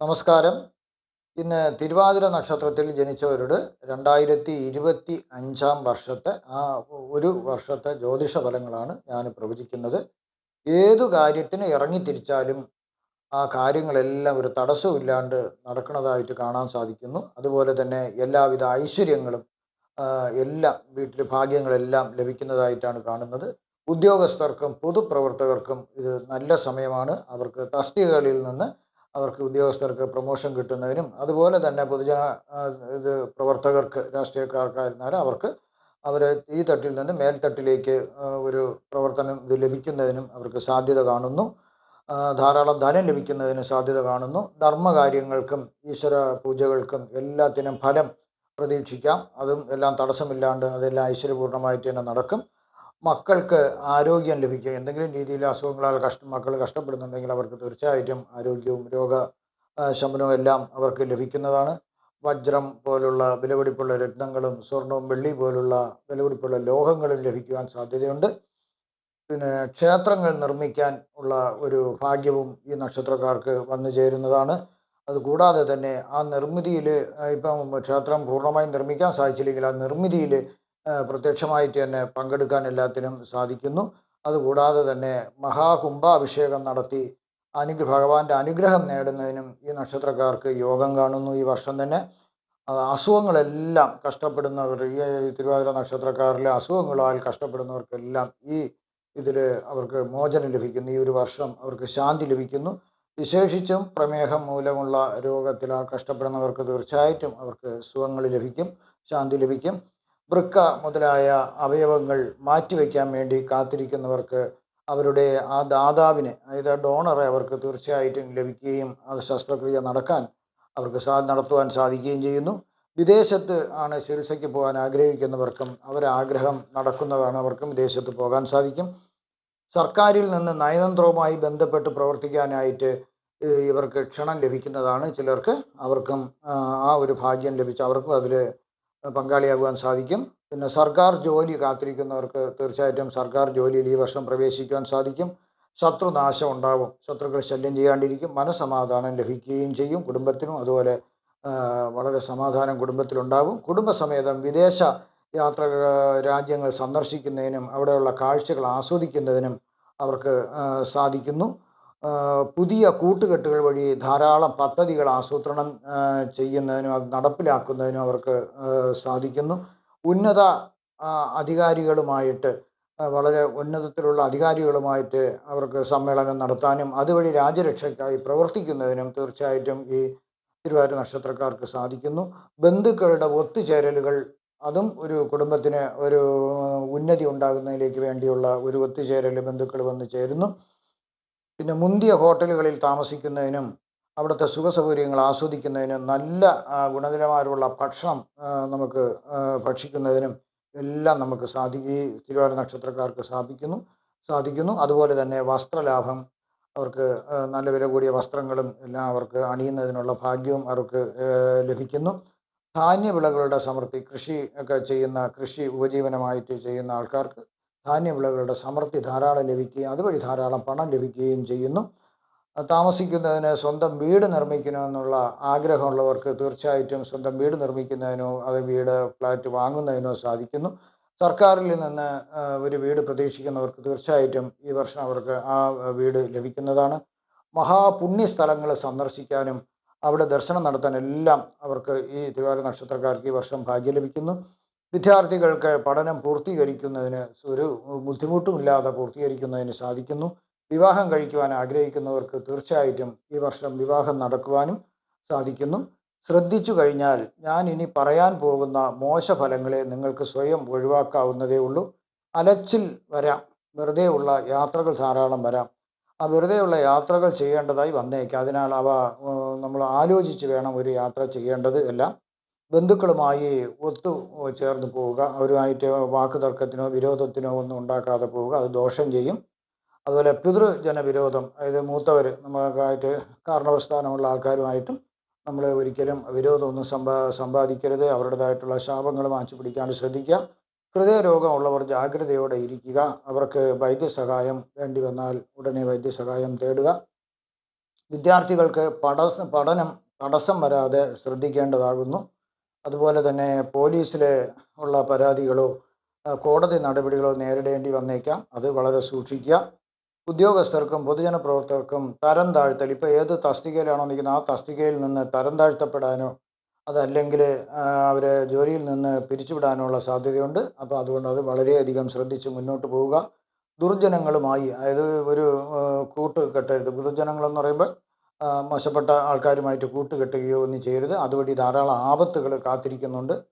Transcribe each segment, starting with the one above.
നമസ്കാരം. ഇന്ന് തിരുവാതിര നക്ഷത്രത്തിൽ ജനിച്ചവരോട് രണ്ടായിരത്തി ഇരുപത്തി അഞ്ചാം വർഷത്തെ ആ ഒരു വർഷത്തെ ജ്യോതിഷ ഫലങ്ങളാണ് ഞാൻ പ്രവചിക്കുന്നത്. ഏതു കാര്യത്തിന് ഇറങ്ങിത്തിരിച്ചാലും ആ കാര്യങ്ങളെല്ലാം ഒരു തടസ്സമില്ലാണ്ട് നടക്കുന്നതായിട്ട് കാണാൻ സാധിക്കുന്നു. അതുപോലെ തന്നെ എല്ലാവിധ ഐശ്വര്യങ്ങളും എല്ലാം വീട്ടിൽ ഭാഗ്യങ്ങളെല്ലാം ലഭിക്കുന്നതായിട്ടാണ് കാണുന്നത്. ഉദ്യോഗസ്ഥർക്കും പൊതുപ്രവർത്തകർക്കും ഇത് നല്ല സമയമാണ്. അവർക്ക് തസ്തികകളിൽ നിന്ന് അവർക്ക് ഉദ്യോഗസ്ഥർക്ക് പ്രൊമോഷൻ കിട്ടുന്നതിനും അതുപോലെ തന്നെ പൊതുജന ഇത് പ്രവർത്തകർക്ക് രാഷ്ട്രീയക്കാർക്കായിരുന്നാലും അവർക്ക് അവർ ഈ തട്ടിൽ നിന്ന് മേൽത്തട്ടിലേക്ക് ഒരു പ്രവർത്തനം ഇത് ലഭിക്കുന്നതിനും അവർക്ക് സാധ്യത കാണുന്നു. ധാരാളം ധനം ലഭിക്കുന്നതിന് സാധ്യത കാണുന്നു. ധർമ്മകാര്യങ്ങൾക്കും ഈശ്വര പൂജകൾക്കും എല്ലാത്തിനും ഫലം പ്രതീക്ഷിക്കാം. അതും എല്ലാം തടസ്സമില്ലാണ്ട് അതെല്ലാം ഐശ്വര്യപൂർണമായിട്ട് തന്നെ നടക്കും. മക്കൾക്ക് ആരോഗ്യം ലഭിക്കുക എന്തെങ്കിലും രീതിയിൽ അസുഖങ്ങളാൽ കഷ്ട മക്കൾ കഷ്ടപ്പെടുന്നുണ്ടെങ്കിൽ അവർക്ക് തീർച്ചയായിട്ടും ആരോഗ്യവും രോഗ ശമനവും എല്ലാം അവർക്ക് ലഭിക്കുന്നതാണ്. വജ്രം പോലുള്ള വിലപിടിപ്പുള്ള രത്നങ്ങളും സ്വർണവും വെള്ളി പോലുള്ള വിലപിടിപ്പുള്ള ലോഹങ്ങളും ലഭിക്കുവാൻ സാധ്യതയുണ്ട്. പിന്നെ ക്ഷേത്രങ്ങൾ നിർമ്മിക്കാൻ ഉള്ള ഒരു ഭാഗ്യവും ഈ നക്ഷത്രക്കാർക്ക് വന്നു ചേരുന്നതാണ്. അതുകൂടാതെ തന്നെ ആ നിർമ്മിതിയിൽ ഇപ്പം ക്ഷേത്രം പൂർണമായും നിർമ്മിക്കാൻ സാധിച്ചില്ലെങ്കിൽ ആ നിർമ്മിതിയിൽ പ്രത്യക്ഷമായിട്ട് തന്നെ പങ്കെടുക്കാൻ എല്ലാത്തിനും സാധിക്കുന്നു. അതുകൂടാതെ തന്നെ മഹാകുംഭാഭിഷേകം നടത്തി അനുഗ്രഹ ഭഗവാന്റെ അനുഗ്രഹം നേടുന്നതിനും ഈ നക്ഷത്രക്കാർക്ക് യോഗം കാണുന്നു ഈ വർഷം തന്നെ. അസുഖങ്ങളെല്ലാം കഷ്ടപ്പെടുന്നവർ ഈ തിരുവാതിര നക്ഷത്രക്കാരിലെ അസുഖങ്ങളാൽ കഷ്ടപ്പെടുന്നവർക്കെല്ലാം ഈ ഇതിൽ അവർക്ക് മോചനം ലഭിക്കുന്നു. ഈ ഒരു വർഷം അവർക്ക് ശാന്തി ലഭിക്കുന്നു. വിശേഷിച്ചും പ്രമേഹം മൂലമുള്ള രോഗത്തിലാൽ കഷ്ടപ്പെടുന്നവർക്ക് തീർച്ചയായിട്ടും അവർക്ക് സുഖങ്ങൾ ലഭിക്കും ശാന്തി ലഭിക്കും. വൃക്ക മുതലായ അവയവങ്ങൾ മാറ്റിവെക്കാൻ വേണ്ടി കാത്തിരിക്കുന്നവർക്ക് അവരുടെ ആ ദാതാവിനെ അതായത് ഡോണറെ അവർക്ക് തീർച്ചയായിട്ടും ലഭിക്കുകയും അത് ശസ്ത്രക്രിയ നടക്കാൻ അവർക്ക് സാ നടത്തുവാൻ സാധിക്കുകയും ചെയ്യുന്നു. വിദേശത്ത് ആണ് ചികിത്സയ്ക്ക് പോകാൻ ആഗ്രഹിക്കുന്നവർക്കും അവരാഗ്രഹം നടക്കുന്നതാണ് അവർക്കും വിദേശത്ത് പോകാൻ സാധിക്കും. സർക്കാരിൽ നിന്ന് നയതന്ത്രവുമായി ബന്ധപ്പെട്ട് പ്രവർത്തിക്കാനായിട്ട് ഇവർക്ക് ക്ഷണം ലഭിക്കുന്നതാണ്. ചിലർക്ക് അവർക്കും ആ, ഒരു ഭാഗ്യം ലഭിച്ചു അവർക്കും അതിൽ പങ്കാളിയാകുവാൻ സാധിക്കും. പിന്നെ സർക്കാർ ജോലി കാത്തിരിക്കുന്നവർക്ക് തീർച്ചയായിട്ടും സർക്കാർ ജോലിയിൽ ഈ വർഷം പ്രവേശിക്കുവാൻ സാധിക്കും. ശത്രുനാശം ഉണ്ടാവും. ശത്രുക്കൾ ശല്യം ചെയ്യാണ്ടിരിക്കും. മനസമാധാനം ലഭിക്കുകയും ചെയ്യും. കുടുംബത്തിനും അതുപോലെ വളരെ സമാധാനം കുടുംബത്തിലുണ്ടാകും കുടുംബസമേതം വിദേശ യാത്ര രാജ്യങ്ങൾ സന്ദർശിക്കുന്നതിനും അവിടെയുള്ള കാഴ്ചകൾ ആസ്വദിക്കുന്നതിനും അവർക്ക് സാധിക്കുന്നു. പുതിയ കൂട്ടുകെട്ടുകൾ വഴി ധാരാളം പദ്ധതികൾ ആസൂത്രണം ചെയ്യുന്നതിനും അത് നടപ്പിലാക്കുന്നതിനും അവർക്ക് സാധിക്കുന്നു. ഉന്നത അധികാരികളുമായിട്ട് വളരെ ഉന്നതത്തിലുള്ള അധികാരികളുമായിട്ട് അവർക്ക് സമ്മേളനം നടത്താനും അതുവഴി രാജ്യരക്ഷയ്ക്കായി പ്രവർത്തിക്കുന്നതിനും തീർച്ചയായിട്ടും ഈ തിരുവാതിര നക്ഷത്രക്കാർക്ക് സാധിക്കുന്നു. ബന്ധുക്കളുടെ ഒത്തുചേരലുകൾ അതും ഒരു കുടുംബത്തിന് ഒരു ഉന്നതി ഉണ്ടാകുന്നതിലേക്ക് വേണ്ടിയുള്ള ഒരു ഒത്തുചേരൽ ബന്ധുക്കൾ വന്നു ചേരുന്നു. പിന്നെ മുന്തിയ ഹോട്ടലുകളിൽ താമസിക്കുന്നതിനും അവിടുത്തെ സുഖസൗകര്യങ്ങൾ ആസ്വദിക്കുന്നതിനും നല്ല ഗുണനിലവാരമുള്ള ഭക്ഷണം നമുക്ക് ഭക്ഷിക്കുന്നതിനും എല്ലാം നമുക്ക് സാധിക്കും. ഈ തിരുവാതിര നക്ഷത്രക്കാർക്ക് സാധിക്കുന്നു സാധിക്കുന്നു. അതുപോലെ തന്നെ വസ്ത്രലാഭം അവർക്ക് നല്ല വില കൂടിയ വസ്ത്രങ്ങളും എല്ലാം അവർക്ക് അണിയുന്നതിനുള്ള ഭാഗ്യവും അവർക്ക് ലഭിക്കുന്നു. ധാന്യവിളകളുടെ സമൃദ്ധി കൃഷി ഒക്കെ ചെയ്യുന്ന കൃഷി ഉപജീവനമായിട്ട് ചെയ്യുന്ന ആൾക്കാർക്ക് ധാന്യവിളകളുടെ സമൃദ്ധി ധാരാളം ലഭിക്കുകയും അതുവഴി ധാരാളം പണം ലഭിക്കുകയും ചെയ്യുന്നു. താമസിക്കുന്നതിന് സ്വന്തം വീട് നിർമ്മിക്കണമെന്നുള്ള ആഗ്രഹമുള്ളവർക്ക് തീർച്ചയായിട്ടും സ്വന്തം വീട് നിർമ്മിക്കുന്നതിനോ അത് വീട് ഫ്ലാറ്റ് വാങ്ങുന്നതിനോ സാധിക്കുന്നു. സർക്കാരിൽ നിന്ന് ഒരു വീട് പ്രതീക്ഷിക്കുന്നവർക്ക് തീർച്ചയായിട്ടും ഈ വർഷം അവർക്ക് ആ വീട് ലഭിക്കുന്നതാണ്. മഹാപുണ്യ സ്ഥലങ്ങൾ സന്ദർശിക്കാനും അവിടെ ദർശനം നടത്താൻ എല്ലാം അവർക്ക് ഈ തിരുവാതിര നക്ഷത്രക്കാർക്ക് ഈ വർഷം ഭാഗ്യം ലഭിക്കുന്നു. വിദ്യാർത്ഥികൾക്ക് പഠനം പൂർത്തീകരിക്കുന്നതിന് ഒരു ബുദ്ധിമുട്ടുമില്ലാതെ പൂർത്തീകരിക്കുന്നതിന് സാധിക്കുന്നു. വിവാഹം കഴിക്കുവാൻ ആഗ്രഹിക്കുന്നവർക്ക് തീർച്ചയായിട്ടും ഈ വർഷം വിവാഹം നടക്കുവാനും സാധിക്കുന്നു. ശ്രദ്ധിച്ചു കഴിഞ്ഞാൽ ഞാൻ ഇനി പറയാൻ പോകുന്ന മോശഫലങ്ങളെ നിങ്ങൾക്ക് സ്വയം ഒഴിവാക്കാവുന്നതേ ഉള്ളൂ. അലച്ചിൽ വരാം. വെറുതെ ഉള്ള യാത്രകൾ ധാരാളം വരാം. ആ വെറുതെയുള്ള യാത്രകൾ ചെയ്യേണ്ടതായി വന്നേക്കാം. അതിനാൽ അവ നമ്മൾ ആലോചിച്ച് വേണം ഒരു യാത്ര ചെയ്യേണ്ടത് എല്ലാം. ബന്ധുക്കളുമായി ഒത്തു ചേർന്ന് പോവുക അവരുമായിട്ട് വാക്ക് തർക്കത്തിനോ വിരോധത്തിനോ ഒന്നും ഉണ്ടാക്കാതെ പോവുക അത് ദോഷം ചെയ്യും. അതുപോലെ പിതൃജന വിരോധം അതായത് മൂത്തവർ നമുക്കായിട്ട് കാരണവസ്ഥാനമുള്ള ആൾക്കാരുമായിട്ടും നമ്മൾ ഒരിക്കലും വിരോധമൊന്നും സമ്പാ സമ്പാദിക്കരുത്. അവരുടേതായിട്ടുള്ള ശാപങ്ങൾ മാച്ചു പിടിക്കാണ്ട് ശ്രദ്ധിക്കുക. ഹൃദയരോഗമുള്ളവർ ജാഗ്രതയോടെ ഇരിക്കുക. അവർക്ക് വൈദ്യസഹായം വേണ്ടി വന്നാൽ ഉടനെ വൈദ്യസഹായം തേടുക. വിദ്യാർത്ഥികൾക്ക് പഠസ പഠനം തടസ്സം വരാതെ ശ്രദ്ധിക്കേണ്ടതാകുന്നു. അതുപോലെ തന്നെ പോലീസിൽ ഉള്ള പരാതികളോ കോടതി നടപടികളോ നേരിടേണ്ടി വന്നേക്കാം. അത് വളരെ സൂക്ഷിക്കുക. ഉദ്യോഗസ്ഥർക്കും പൊതുജന പ്രവർത്തകർക്കും തരം താഴ്ത്തൽ. ഇപ്പോൾ ഏത് തസ്തികയിലാണോ നിൽക്കുന്നത് ആ തസ്തികയിൽ നിന്ന് തരം താഴ്ത്തപ്പെടാനോ അതല്ലെങ്കിൽ അവരെ ജോലിയിൽ നിന്ന് പിരിച്ചുവിടാനുള്ള സാധ്യതയുണ്ട്. അപ്പോൾ അതുകൊണ്ട് അത് വളരെയധികം ശ്രദ്ധിച്ച് മുന്നോട്ട് പോവുക. ദുർജനങ്ങളുമായി അതായത് ഒരു കൂട്ട് കെട്ടരുത് ദുർജനങ്ങളെന്ന് പറയുമ്പോൾ മോശപ്പെട്ട ആൾക്കാരുമായിട്ട് കൂട്ടുകെട്ടുകയോ ഒന്നും ചെയ്യരുത്. അതുവഴി ധാരാളം ആപത്തുകൾ കാത്തിരിക്കുന്നുണ്ട്.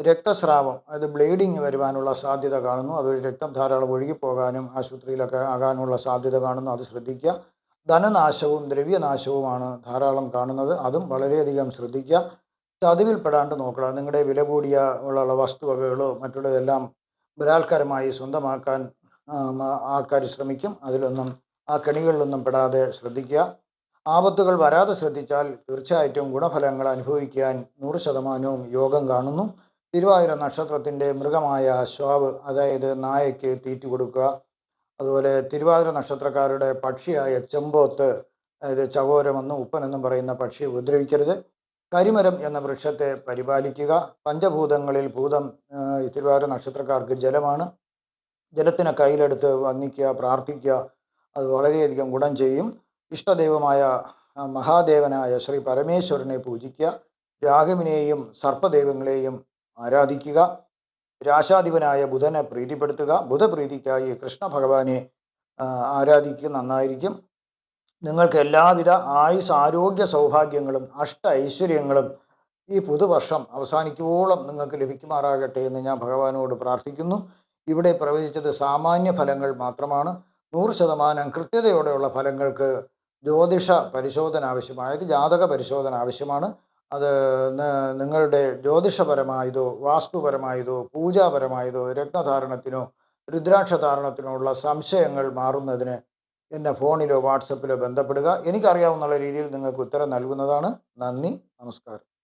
രക്തസ്രാവം അതായത് ബ്ലീഡിങ് വരുവാനുള്ള സാധ്യത കാണുന്നു. അതുവഴി രക്തം ധാരാളം ഒഴുകിപ്പോകാനും ആശുപത്രിയിലൊക്കെ ആകാനുള്ള സാധ്യത കാണുന്നു. അത് ശ്രദ്ധിക്കുക. ധനനാശവും ദ്രവ്യനാശവുമാണ് ധാരാളം കാണുന്നത്. അതും വളരെയധികം ശ്രദ്ധിക്കുക. ചതിവിൽപ്പെടാണ്ട് നോക്കണം. നിങ്ങളുടെ വില കൂടിയ ഉള്ള വസ്തുവകകളോ മറ്റുള്ളതെല്ലാം ബലാത്കാരമായി സ്വന്തമാക്കാൻ ആൾക്കാർ ശ്രമിക്കും. അതിലൊന്നും ആ കെണികളിലൊന്നും പെടാതെ ശ്രദ്ധിക്കുക. ആപത്തുകൾ വരാതെ ശ്രദ്ധിച്ചാൽ തീർച്ചയായിട്ടും ഗുണഫലങ്ങൾ അനുഭവിക്കാൻ നൂറ് ശതമാനവും യോഗം കാണുന്നു. തിരുവാതിര നക്ഷത്രത്തിന്റെ മൃഗമായ ശ്വാവ് അതായത് നായയ്ക്ക് തീറ്റ കൊടുക്കുക. അതുപോലെ തിരുവാതിര നക്ഷത്രക്കാരുടെ പക്ഷിയായ ചെമ്പോത്ത് അതായത് ചകോരമെന്നും ഉപ്പനെന്നും പറയുന്ന പക്ഷിയെ ഉപദ്രവിക്കരുത്. കരിമരം എന്ന വൃക്ഷത്തെ പരിപാലിക്കുക. പഞ്ചഭൂതങ്ങളിൽ ഭൂതം തിരുവാതിര നക്ഷത്രക്കാർക്ക് ജലമാണ്. ജലത്തിനെ കയ്യിലെടുത്ത് വന്ദിക്കുക പ്രാർത്ഥിക്കുക. അത് വളരെയധികം ഗുണം ചെയ്യും. ഇഷ്ടദൈവമായ മഹാദേവനായ ശ്രീ പരമേശ്വരനെ പൂജിക്കുക. രാഘവിനെയും സർപ്പദേവങ്ങളെയും ആരാധിക്കുക. രാശാധിപനായ ബുധനെ പ്രീതിപ്പെടുത്തുക. ബുധപ്രീതിക്കായി കൃഷ്ണ ഭഗവാനെ ആരാധിക്കുക നന്നായിരിക്കും. നിങ്ങൾക്ക് എല്ലാവിധ ആയുസ് ആരോഗ്യ സൗഭാഗ്യങ്ങളും അഷ്ട ഐശ്വര്യങ്ങളും ഈ പുതുവർഷം അവസാനിക്കുവോളം നിങ്ങൾക്ക് ലഭിക്കുമാറാകട്ടെ എന്ന് ഞാൻ ഭഗവാനോട് പ്രാർത്ഥിക്കുന്നു. ഇവിടെ പ്രവചിച്ചത് സാമാന്യ ഫലങ്ങൾ മാത്രമാണ്. നൂറ് ശതമാനം കൃത്യതയോടെയുള്ള ഫലങ്ങൾക്ക് ജ്യോതിഷ പരിശോധന ആവശ്യമാണ്. അതായത് ജാതക പരിശോധന ആവശ്യമാണ്. അത് നിങ്ങളുടെ ജ്യോതിഷപരമായതോ വാസ്തുപരമായതോ പൂജാപരമായതോ രത്നധാരണത്തിനോ രുദ്രാക്ഷധാരണത്തിനോ ഉള്ള സംശയങ്ങൾ മാറുന്നതിന് എന്നെ ഫോണിലോ വാട്സപ്പിലോ ബന്ധപ്പെടുക. എനിക്കറിയാവുന്ന രീതിയിൽ നിങ്ങൾക്ക് ഉത്തരം നൽകുന്നതാണ്. നന്ദി നമസ്കാരം.